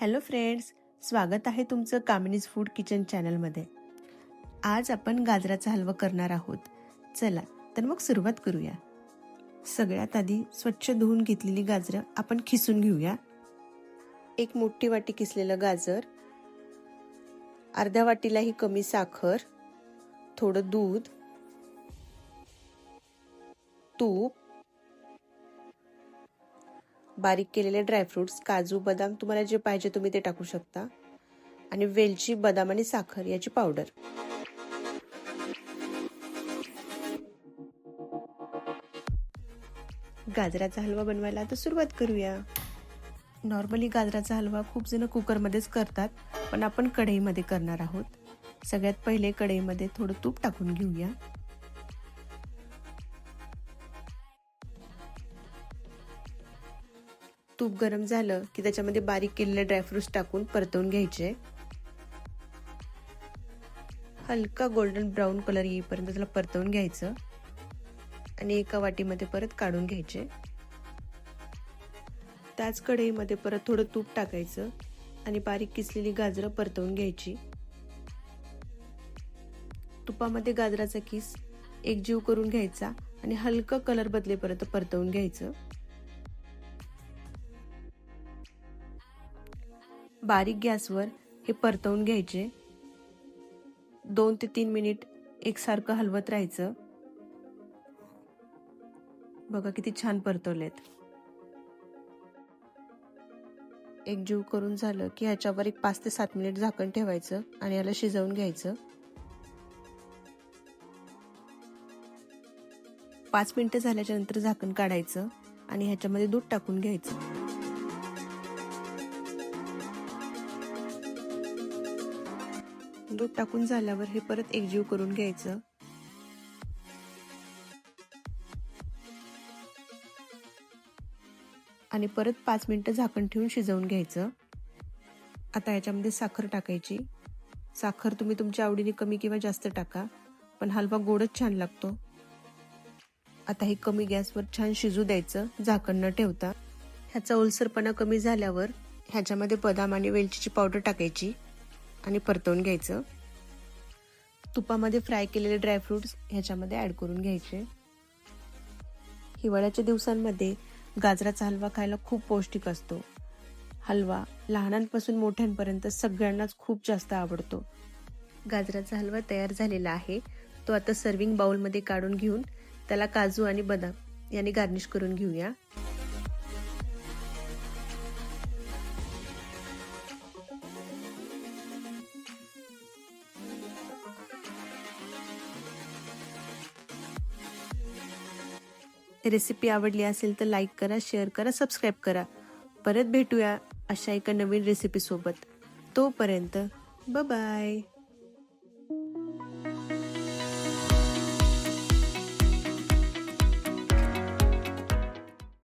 Hello friends स्वागत आहे तुमचं कामिनीज फूड किचन चॅनलमध्ये. आज आपण गाजराचा हलवा करणार आहोत. चला तर मग सुरुवात करूया. सगळ्यात आधी स्वच्छ धुवून घेतलेली गाजरं आपण खिसून घेऊया. एक मोठी वाटी किसलेलं गाजर. अर्ध्या वाटीलाही कमी साखर. थोडं दूध. तूप. बारीक केलेले ड्रायफ्रुट्स काजू बदाम तुम्हाला जे पाहिजे तुम्ही ते टाकू शकता. आणि वेलची बदाम आणि साखर याची पावडर गाजराचा हलवा बनवायला तर सुरुवात करूया. नॉर्मली गाजराचा हलवा खूप जण कुकरमध्येच करतात पण आपण कढईमध्ये करणार आहोत. सगळ्यात पहिले कढईमध्ये थोडं तूप टाकून घेऊया. तूप गरम झालं की त्याच्यामध्ये बारीक केलेले ड्रायफ्रुट्स टाकून परतवून घ्यायचे. हलका गोल्डन ब्राऊन कलर येईपर्यंत त्याला परतवून घ्यायचं आणि एका वाटीमध्ये परत काढून घ्यायचे. त्याच कढईमध्ये परत थोडं तूप टाकायचं आणि बारीक किसलेली गाजरं परतवून घ्यायची. तुपामध्ये गाजराचा किस एक जीव करून घ्यायचा आणि हलका कलर बदलेपर्यंत परतवून घ्यायचं. बारीक गॅसवर हे परतवून घ्यायचे. दोन ते तीन मिनिट एकसारखं हलवत राहायचं. बघा किती छान परतवलेत. एक जीव करून झालं की ह्याच्यावर एक पाच ते सात मिनिट झाकण ठेवायचं आणि याला शिजवून घ्यायचं. पाच मिनिटं झाल्याच्यानंतर झाकण काढायचं आणि ह्याच्यामध्ये दूध टाकून घ्यायचं. दूध टाकून झाल्यावर हे परत एकजीव करून घ्यायचं. आणि परत पाच मिनिटं झाकण ठेवून शिजवून घ्यायचं. आता याच्यामध्ये साखर टाकायची. साखर तुम्ही तुमच्या आवडीने कमी किंवा जास्त टाका पण हलवा गोडच छान लागतो. आता हे कमी गॅसवर छान शिजू द्यायचं झाकण न ठेवता. ह्याचा ओलसरपणा कमी झाल्यावर ह्याच्यामध्ये बदाम आणि वेलचीची पावडर टाकायची. आणि परतवून घ्यायचं. तुपामध्ये फ्राय केलेले ड्रायफ्रुट्स ह्याच्यामध्ये ॲड करून घ्यायचे. हिवाळ्याच्या दिवसांमध्ये गाजराचा हलवा खायला खूप पौष्टिक असतो. हलवा लहानांपासून मोठ्यांपर्यंत सगळ्यांनाच खूप जास्त आवडतो. गाजराचा हलवा तयार झालेला आहे. तो आता सर्विंग बाउलमध्ये काढून घेऊन त्याला काजू आणि बदाम यांनी गार्निश करून घेऊया. रेसिपी आवडली असेल तर लाईक करा शेअर करा सबस्क्राईब करा. परत भेटूया अशा एका नवीन रेसिपीसोबत. तोपर्यंत बाय